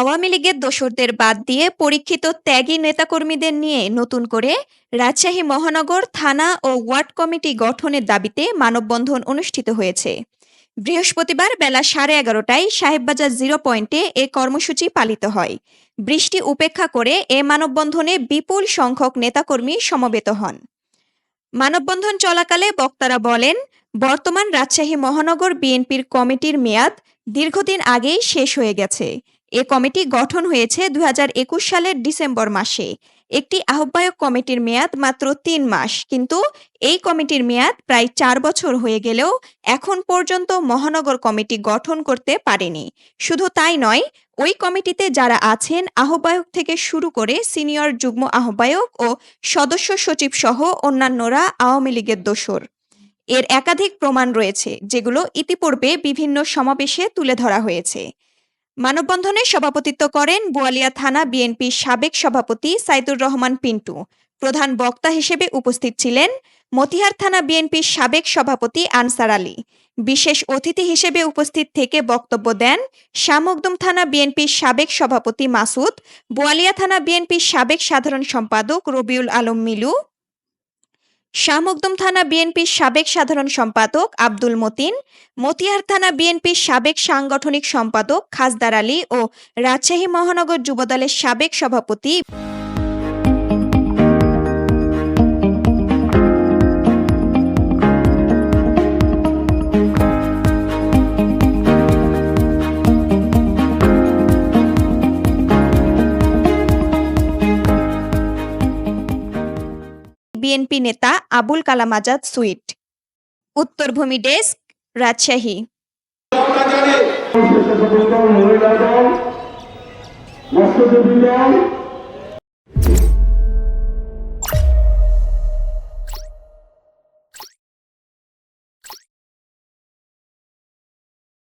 আওয়ামী লীগের দোসরদের বাদ দিয়ে পরীক্ষিত ত্যাগী নেতাকর্মীদের নিয়ে নতুন করে রাজশাহী মহানগর থানা ও ওয়ার্ড কমিটি গঠনের দাবিতে মানববন্ধন অনুষ্ঠিত হয়েছে। বৃহস্পতিবার বেলা সাড়ে এগারোটায় সাহেববাজার জিরো পয়েন্টে এ কর্মসূচি পালিত হয়। বৃষ্টি উপেক্ষা করে এ মানববন্ধনে বিপুল সংখ্যক নেতাকর্মী সমবেত হন। মানববন্ধন চলাকালে বক্তারা বলেন, বর্তমান রাজশাহী মহানগর বিএনপির কমিটির মেয়াদ দীর্ঘদিন আগেই শেষ হয়ে গেছে। এ কমিটি গঠন হয়েছে দুই হাজার একুশ সালের ডিসেম্বর মাসে। একটি আহ্বায়ক কমিটির মেয়াদ মাত্র তিন মাস, কিন্তু এই কমিটির মেয়াদ প্রায় চার বছর হয়ে গেলেও এখন পর্যন্ত মহানগর কমিটি গঠন করতে পারেনি। শুধু তাই নয়, ওই কমিটিতে যারা আছেন, আহ্বায়ক থেকে শুরু করে সিনিয়র যুগ্ম আহ্বায়ক ও সদস্য সচিব সহ অন্যান্যরা আওয়ামী লীগের দোসর এর একাধিক প্রমাণ রয়েছে, যেগুলো ইতিপূর্বে বিভিন্ন সমাবেশে তুলে ধরা হয়েছে। মানববন্ধনে সভাপতিত্ব করেন বোয়ালিয়া থানা বিএনপির সাবেক সভাপতি সাইদুর রহমান পিন্টু। প্রধান বক্তা হিসেবে উপস্থিত ছিলেন মতিহার থানা বিএনপির সাবেক সভাপতি আনসার আলী। বিশেষ অতিথি হিসেবে উপস্থিত থেকে বক্তব্য দেন শামুকদম থানা বিএনপির সাবেক সভাপতি মাসুদ, বোয়ালিয়া থানা বিএনপির সাবেক সাধারণ সম্পাদক রবিউল আলম মিলু শাহমকদম থানা বিএনপির সাবেক সাধারণ সম্পাদক আব্দুল মতিন মতিহার থানা বিএনপির সাবেক সাংগঠনিক সম্পাদক খাসদার আলী ও রাজশাহী মহানগর যুবদলের সাবেক সভাপতি বিএনপি নেতা আবুল কালাম আজাদ সুইট। উত্তরভূমি ডেস্ক রাজশাহী। মৎস্যজীবী দল